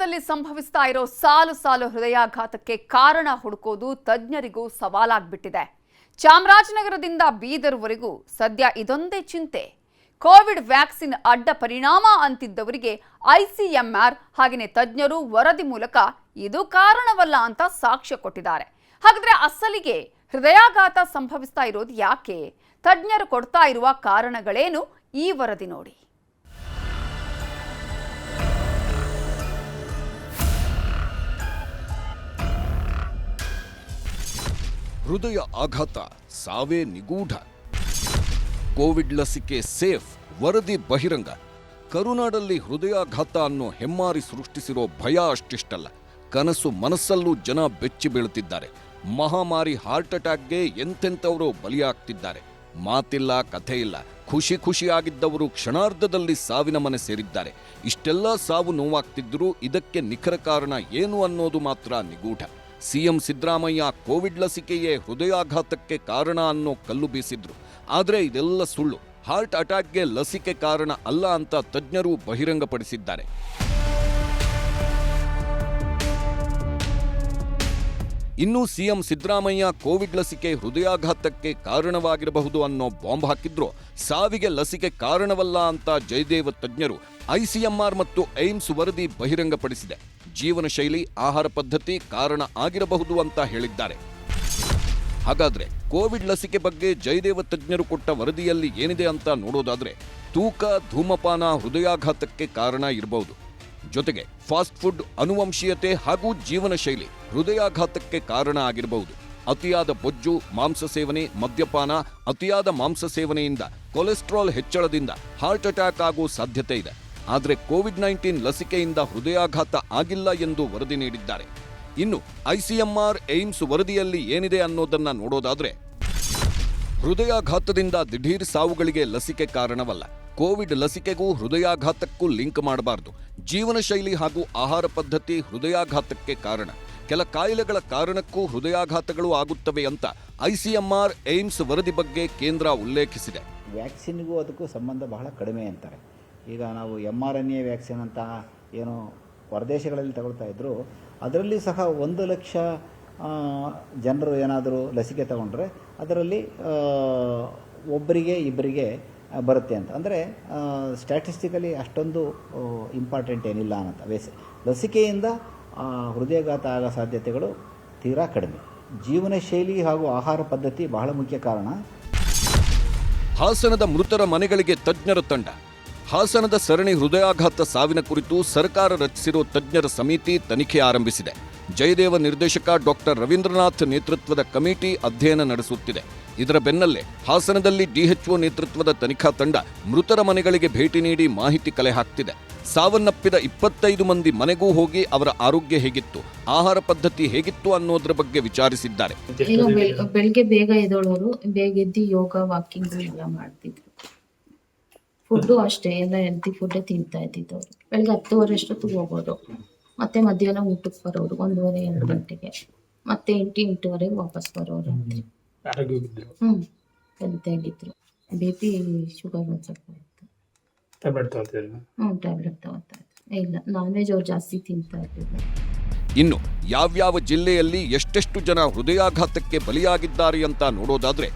ಭಾರತದಲ್ಲಿ ಸಂಭವಿಸ್ತಾ ಇರೋ ಸಾಲು ಸಾಲು ಹೃದಯಾಘಾತಕ್ಕೆ ಕಾರಣ ಹುಡುಕೋದು ತಜ್ಞರಿಗೂ ಸವಾಲಾಗ್ಬಿಟ್ಟಿದೆ. ಚಾಮರಾಜನಗರದಿಂದ ಬೀದರ್ವರೆಗೂ ಸದ್ಯ ಇದೊಂದೇ ಚಿಂತೆ. ಕೋವಿಡ್ ವ್ಯಾಕ್ಸಿನ್ ಅಡ್ಡ ಪರಿಣಾಮ ಅಂತಿದ್ದವರಿಗೆ ಐಸಿಎಂಆರ್ ಹಾಗೆಯೇ ತಜ್ಞರು ವರದಿ ಮೂಲಕ ಇದು ಕಾರಣವಲ್ಲ ಅಂತ ಸಾಕ್ಷ್ಯ ಕೊಟ್ಟಿದ್ದಾರೆ. ಹಾಗಾದ್ರೆ ಅಸಲಿಗೆ ಹೃದಯಾಘಾತ ಸಂಭವಿಸ್ತಾ ಇರೋದು ಯಾಕೆ? ತಜ್ಞರು ಕೊಡ್ತಾ ಇರುವ ಕಾರಣಗಳೇನು? ಈ ವರದಿ ನೋಡಿ. ಹೃದಯ ಆಘಾತ, ಸಾವೇ ನಿಗೂಢ. ಕೋವಿಡ್ ಲಸಿಕೆ ಸೇಫ್, ವರದಿ ಬಹಿರಂಗ. ಕರುನಾಡಲ್ಲಿ ಹೃದಯಾಘಾತ ಅನ್ನೋ ಹೆಮ್ಮಾರಿ ಸೃಷ್ಟಿಸಿರೋ ಭಯ ಅಷ್ಟಿಷ್ಟಲ್ಲ. ಕನಸು ಮನಸ್ಸಲ್ಲೂ ಜನ ಬೆಚ್ಚಿ ಬೀಳುತ್ತಿದ್ದಾರೆ. ಮಹಾಮಾರಿ ಹಾರ್ಟ್ ಅಟ್ಯಾಕ್ಗೆ ಎಂತೆಂಥವರು ಬಲಿಯಾಗ್ತಿದ್ದಾರೆ. ಮಾತಿಲ್ಲ, ಕಥೆ ಇಲ್ಲ. ಖುಷಿ ಖುಷಿಯಾಗಿದ್ದವರು ಕ್ಷಣಾರ್ಧದಲ್ಲಿ ಸಾವಿನ ಮನೆ ಸೇರಿದ್ದಾರೆ. ಇಷ್ಟೆಲ್ಲ ಸಾವು ನೋವಾಗ್ತಿದ್ದರೂ ಇದಕ್ಕೆ ನಿಖರ ಕಾರಣ ಏನು ಅನ್ನೋದು ಮಾತ್ರ ನಿಗೂಢ. ಸಿಎಂ ಸಿದ್ದರಾಮಯ್ಯ ಕೋವಿಡ್ ಲಸಿಕೆಯೇ ಹೃದಯಾಘಾತಕ್ಕೆ ಕಾರಣ ಅನ್ನೋ ಕಲ್ಲು ಬೀಸಿದ್ರು. ಆದರೆ ಇದೆಲ್ಲ ಸುಳ್ಳು. ಹಾರ್ಟ್ ಅಟ್ಯಾಕ್ಗೆ ಲಸಿಕೆ ಕಾರಣ ಅಲ್ಲ ಅಂತ ತಜ್ಞರು ಬಹಿರಂಗಪಡಿಸಿದ್ದಾರೆ. ಇನ್ನು ಸಿಎಂ ಸಿದ್ದರಾಮಯ್ಯ ಕೋವಿಡ್ ಲಸಿಕೆ ಹೃದಯಾಘಾತಕ್ಕೆ ಕಾರಣವಾಗಿರಬಹುದು ಅನ್ನೋ ಬಾಂಬ್ ಹಾಕಿದ್ರು. ಸಾವಿಗೆ ಲಸಿಕೆ ಕಾರಣವಲ್ಲ ಅಂತ ಜಯದೇವ ತಜ್ಞರು, ಐಸಿಎಂಆರ್ ಮತ್ತು ಏಮ್ಸ್ ವರದಿ ಬಹಿರಂಗಪಡಿಸಿದೆ. ಜೀವನ ಶೈಲಿ ಆಹಾರ ಪದ್ಧತಿ ಕಾರಣ ಆಗಿರಬಹುದು ಅಂತ ಹೇಳಿದ್ದಾರೆ. ಹಾಗಾದ್ರೆ ಕೋವಿಡ್ ಲಸಿಕೆ ಬಗ್ಗೆ ಜಯದೇವ ತಜ್ಞರು ಕೊಟ್ಟ ವರದಿಯಲ್ಲಿ ಏನಿದೆ ಅಂತ ನೋಡೋದಾದ್ರೆ ತೂಕ, ಧೂಮಪಾನ, ಹೃದಯಾಘಾತಕ್ಕೆ ಕಾರಣ ಇರಬಹುದು ಜೊತೆಗೆ ಫಾಸ್ಟ್ ಫುಡ್ ಅನುವಂಶೀಯತೆ ಹಾಗೂ ಜೀವನ ಶೈಲಿ ಹೃದಯಾಘಾತಕ್ಕೆ ಕಾರಣ ಆಗಿರಬಹುದು ಅತಿಯಾದ ಬೊಜ್ಜು, ಮಾಂಸ ಸೇವನೆ, ಮದ್ಯಪಾನ, ಅತಿಯಾದ ಮಾಂಸ ಸೇವನೆಯಿಂದ ಕೊಲೆಸ್ಟ್ರಾಲ್ ಹೆಚ್ಚಳದಿಂದ ಹಾರ್ಟ್ ಅಟ್ಯಾಕ್ ಆಗೋ ಸಾಧ್ಯತೆ ಇದೆ. ಆದರೆ ಕೋವಿಡ್ ನೈನ್ಟೀನ್ ಲಸಿಕೆಯಿಂದ ಹೃದಯಾಘಾತ ಆಗಿಲ್ಲ ಎಂದು ವರದಿ ನೀಡಿದ್ದಾರೆ. ಇನ್ನು ಐಸಿಎಂಆರ್ ಏಮ್ಸ್ ವರದಿಯಲ್ಲಿ ಏನಿದೆ ಅನ್ನೋದನ್ನ ನೋಡೋದಾದ್ರೆ, ಹೃದಯಾಘಾತದಿಂದ ದಿಢೀರ್ ಸಾವುಗಳಿಗೆ ಲಸಿಕೆ ಕಾರಣವಲ್ಲ. ಕೋವಿಡ್ ಲಸಿಕೆಗೂ ಹೃದಯಾಘಾತಕ್ಕೂ ಲಿಂಕ್ ಮಾಡಬಾರದು. ಜೀವನ ಶೈಲಿ ಹಾಗೂ ಆಹಾರ ಪದ್ಧತಿ ಹೃದಯಾಘಾತಕ್ಕೆ ಕಾರಣ. ಕೆಲ ಕಾಯಿಲೆಗಳ ಕಾರಣಕ್ಕೂ ಹೃದಯಾಘಾತಗಳು ಆಗುತ್ತವೆ ಅಂತ ಐಸಿಎಂಆರ್ ಏಮ್ಸ್ ವರದಿ ಬಗ್ಗೆ ಕೇಂದ್ರ ಉಲ್ಲೇಖಿಸಿದೆ. ವ್ಯಾಕ್ಸಿನ್ಗೂ ಅದಕ್ಕೂ ಸಂಬಂಧ ಬಹಳ ಕಡಿಮೆ ಅಂತಾರೆ. ಈಗ ನಾವು M R N A vaccine ಅಂತ ಏನು ಹೊರದೇಶಗಳಲ್ಲಿ ತಗೊಳ್ತಾ ಇದ್ದರು ಅದರಲ್ಲಿ ಸಹ ಒಂದು ಲಕ್ಷ ಜನರು ಏನಾದರೂ ಲಸಿಕೆ ತಗೊಂಡ್ರೆ ಅದರಲ್ಲಿ ಒಬ್ಬರಿಗೆ ಇಬ್ಬರಿಗೆ ಬರುತ್ತೆ ಅಂತ. ಅಂದರೆ ಸ್ಟ್ಯಾಟಿಸ್ಟಿಕಲಿ ಅಷ್ಟೊಂದು ಇಂಪಾರ್ಟೆಂಟ್ ಏನಿಲ್ಲ ಅನ್ನೋಂಥ ವೆಸ್, ಲಸಿಕೆಯಿಂದ ಹೃದಯಾಘಾತ ಆಗೋ ಸಾಧ್ಯತೆಗಳು ತೀರಾ ಕಡಿಮೆ. ಜೀವನ ಶೈಲಿ ಹಾಗೂ ಆಹಾರ ಪದ್ಧತಿ ಬಹಳ ಮುಖ್ಯ ಕಾರಣ. ಹಾಸನದ ಮೃತರ ಮನೆಗಳಿಗೆ ತಜ್ಞರ ತಂಡ. ಹಾಸನದ ಸರಣಿ ಹೃದಯಾಘಾತ ಸಾವಿನ ಕುರಿತು ಸರ್ಕಾರ ರಚಿಸಿರುವ ತಜ್ಞರ ಸಮಿತಿ ತನಿಖೆ ಆರಂಭಿಸಿದೆ. ಜಯದೇವ ನಿರ್ದೇಶಕ ಡಾಕ್ಟರ್ ರವೀಂದ್ರನಾಥ್ ನೇತೃತ್ವದ ಕಮಿಟಿ ಅಧ್ಯಯನ ನಡೆಸುತ್ತಿದೆ. ಇದರ ಬೆನ್ನಲ್ಲೇ ಹಾಸನದಲ್ಲಿ ಡಿಎಚ್ಒ ನೇತೃತ್ವದ ತನಿಖಾ ತಂಡ ಮೃತರ ಮನೆಗಳಿಗೆ ಭೇಟಿ ನೀಡಿ ಮಾಹಿತಿ ಕಲೆ ಹಾಕ್ತಿದೆ. ಸಾವನ್ನಪ್ಪಿದ ಇಪ್ಪತ್ತೈದು ಮಂದಿ ಮನೆಗೂ ಹೋಗಿ ಅವರ ಆರೋಗ್ಯ ಹೇಗಿತ್ತು, ಆಹಾರ ಪದ್ಧತಿ ಹೇಗಿತ್ತು ಅನ್ನೋದ್ರ ಬಗ್ಗೆ ವಿಚಾರಿಸಿದ್ದಾರೆ. ಬೆಳಗ್ಗೆ ಬೇಗ ಎದ್ದೋಳೋರು, ಬೇಗ ಎದ್ದು ಯೋಗ, ವಾಕಿಂಗ್ ಎಲ್ಲ ಮಾಡ್ತಿದ್ರು. ಫುಡ್ಡು ಅಷ್ಟೇ ಎಲ್ಲ ಹೆಲ್ತಿ ಫುಡ್ಡೇ ತಿಂತಾ ಇದ್ದಿದ್ದು ಅವ್ರು. ಬೆಳಗ್ಗೆ ಹತ್ತುವರೆ ಅಷ್ಟೊತ್ತಿಗೆ ಹೋಗೋದು ಮತ್ತೆ ಮಧ್ಯಾಹ್ನ ಊಟಕ್ಕೆ ಬರೋರು ಒಂದೂವರೆ ಎರಡು ಗಂಟೆಗೆ. ಮತ್ತೆ ಎಂಟು ಎಂಟೂವರೆಗೆ ವಾಪಸ್ ಬರೋರು ರಾತ್ರಿ. ಹ್ಮ್. ಹೆಲ್ತಿ ಆಗಿದ್ರು. ಬಿ ಪಿ ಶುಗರ್ ಒಂದು ಸ್ವಲ್ಪ ಇತ್ತು. ಹ್ಮ್ ಟ್ಯಾಬ್ಲೆಟ್ ತಗೋತಾ ಇದ್ರು. ಇಲ್ಲ ನಾನ್ ವೆಜ್ ಅವ್ರು ಜಾಸ್ತಿ ತಿಂತಾ ಇರ್ಲಿಲ್ಲ ಇನ್ನು ಯಾವ್ಯಾವ ಜಿಲ್ಲೆಯಲ್ಲಿ ಎಷ್ಟೆಷ್ಟು ಜನ ಹೃದಯಾಘಾತಕ್ಕೆ ಬಲಿಯಾಗಿದ್ದಾರೆ ಅಂತ ನೋಡೋದಾದ್ರೆ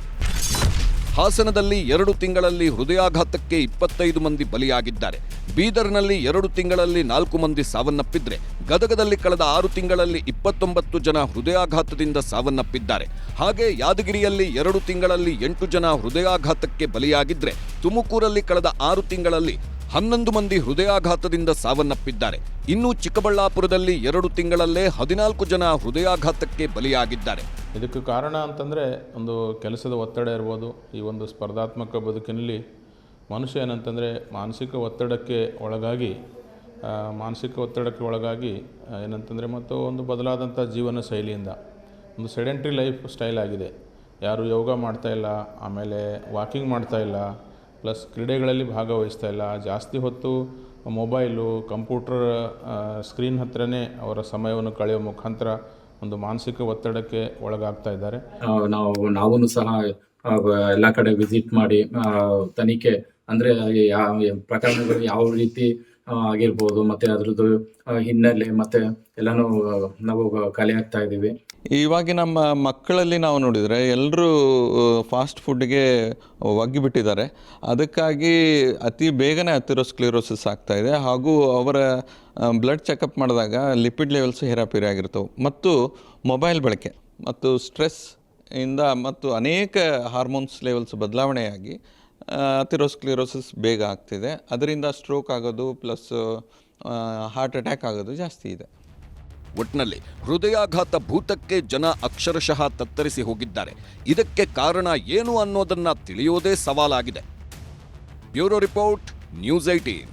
ಹಾಸನದಲ್ಲಿ ಎರಡು ತಿಂಗಳಲ್ಲಿ ಹೃದಯಾಘಾತಕ್ಕೆ ಇಪ್ಪತ್ತೈದು ಮಂದಿ ಬಲಿಯಾಗಿದ್ದಾರೆ. ಬೀದರ್ನಲ್ಲಿ ಎರಡು ತಿಂಗಳಲ್ಲಿ ನಾಲ್ಕು ಮಂದಿ ಸಾವನ್ನಪ್ಪಿದ್ರೆ, ಗದಗದಲ್ಲಿ ಕಳೆದ ಆರು ತಿಂಗಳಲ್ಲಿ ಇಪ್ಪತ್ತೊಂಬತ್ತು ಜನ ಹೃದಯಾಘಾತದಿಂದ ಸಾವನ್ನಪ್ಪಿದ್ದಾರೆ. ಹಾಗೆ ಯಾದಗಿರಿಯಲ್ಲಿ ಎರಡು ತಿಂಗಳಲ್ಲಿ ಎಂಟು ಜನ ಹೃದಯಾಘಾತಕ್ಕೆ ಬಲಿಯಾಗಿದ್ರೆ, ತುಮಕೂರಲ್ಲಿ ಕಳೆದ ಆರು ತಿಂಗಳಲ್ಲಿ ಹನ್ನೊಂದು ಮಂದಿ ಹೃದಯಾಘಾತದಿಂದ ಸಾವನ್ನಪ್ಪಿದ್ದಾರೆ. ಇನ್ನು ಚಿಕ್ಕಬಳ್ಳಾಪುರದಲ್ಲಿ ಎರಡು ತಿಂಗಳಲ್ಲೇ ಹದಿನಾಲ್ಕು ಜನ ಹೃದಯಾಘಾತಕ್ಕೆ ಬಲಿಯಾಗಿದ್ದಾರೆ. ಇದಕ್ಕೆ ಕಾರಣ ಅಂತಂದರೆ ಒಂದು ಕೆಲಸದ ಒತ್ತಡ ಇರ್ಬೋದು. ಈ ಒಂದು ಸ್ಪರ್ಧಾತ್ಮಕ ಬದುಕಿನಲ್ಲಿ ಮನುಷ್ಯ ಏನಂತಂದರೆ ಮಾನಸಿಕ ಒತ್ತಡಕ್ಕೆ ಒಳಗಾಗಿ ಮಾನಸಿಕ ಒತ್ತಡಕ್ಕೆ ಒಳಗಾಗಿ ಏನಂತಂದರೆ ಮತ್ತು ಒಂದು ಬದಲಾದಂಥ ಜೀವನ ಶೈಲಿಯಿಂದ ಒಂದು ಸೆಡೆಂಟ್ರಿ ಲೈಫ್ ಸ್ಟೈಲ್ ಆಗಿದೆ. ಯಾರು ಯೋಗ ಮಾಡ್ತಾ ಇಲ್ಲ, ಆಮೇಲೆ ವಾಕಿಂಗ್ ಮಾಡ್ತಾ ಇಲ್ಲ, ಪ್ಲಸ್ ಕ್ರೀಡೆಗಳಲ್ಲಿ ಭಾಗವಹಿಸ್ತಾ ಇಲ್ಲ, ಜಾಸ್ತಿ ಹೊತ್ತು ಮೊಬೈಲು, ಕಂಪ್ಯೂಟರ್ ಸ್ಕ್ರೀನ್ ಹತ್ತಿರನೇ ಅವರ ಸಮಯವನ್ನು ಕಳೆಯುವ ಮುಖಾಂತರ ಒಂದು ಮಾನಸಿಕ ಒತ್ತಡಕ್ಕೆ ಒಳಗಾಗ್ತಾ ಇದ್ದಾರೆ. ನಾವು ನಾವೂ ಸಹ ಎಲ್ಲ ಕಡೆ ವಿಸಿಟ್ ಮಾಡಿ ತನಿಖೆ, ಅಂದ್ರೆ ಪ್ರಕರಣಗಳು ಯಾವ ರೀತಿ ಆಗಿರ್ಬೋದು, ಮತ್ತೆ ಅದ್ರದ್ದು ಹಿನ್ನೆಲೆ, ಮತ್ತೆ ಎಲ್ಲಾನು ನಾವು ಕಲೆ ಇದ್ದೀವಿ. ಇವಾಗ ನಮ್ಮ ಮಕ್ಕಳಲ್ಲಿ ನಾವು ನೋಡಿದರೆ ಎಲ್ಲರೂ ಫಾಸ್ಟ್ ಫುಡ್ಗೆ ಒಗ್ಗಿಬಿಟ್ಟಿದ್ದಾರೆ. ಅದಕ್ಕಾಗಿ ಅತಿ ಬೇಗನೆ ಅಥಿರೋಸ್ಕ್ಲಿರೋಸಿಸ್ ಆಗ್ತಾ ಇದೆ. ಹಾಗೂ ಅವರ ಬ್ಲಡ್ ಚೆಕಪ್ ಮಾಡಿದಾಗ ಲಿಪಿಡ್ ಲೆವೆಲ್ಸ್ ಹೇರಾಪೇರಿ ಆಗಿರ್ತವೆ. ಮತ್ತು ಮೊಬೈಲ್ ಬಳಕೆ, ಮತ್ತು ಸ್ಟ್ರೆಸ್ ಇಂದ, ಮತ್ತು ಅನೇಕ ಹಾರ್ಮೋನ್ಸ್ ಲೆವೆಲ್ಸ್ ಬದಲಾವಣೆಯಾಗಿ ಅಥಿರೋಸ್ಕ್ಲಿರೋಸಿಸ್ ಬೇಗ ಆಗ್ತಿದೆ. ಅದರಿಂದ ಸ್ಟ್ರೋಕ್ ಆಗೋದು ಪ್ಲಸ್ ಹಾರ್ಟ್ ಅಟ್ಯಾಕ್ ಆಗೋದು ಜಾಸ್ತಿ ಇದೆ. ಒಟ್ನಲ್ಲಿ ಹೃದಯಾಘಾತ ಭೂತಕ್ಕೆ ಜನ ಅಕ್ಷರಶಃ ತತ್ತರಿಸಿ ಹೋಗಿದ್ದಾರೆ. ಇದಕ್ಕೆ ಕಾರಣ ಏನು ಅನ್ನೋದನ್ನ ತಿಳಿಯೋದೇ ಸವಾಲಾಗಿದೆ. Bureau report, news eighteen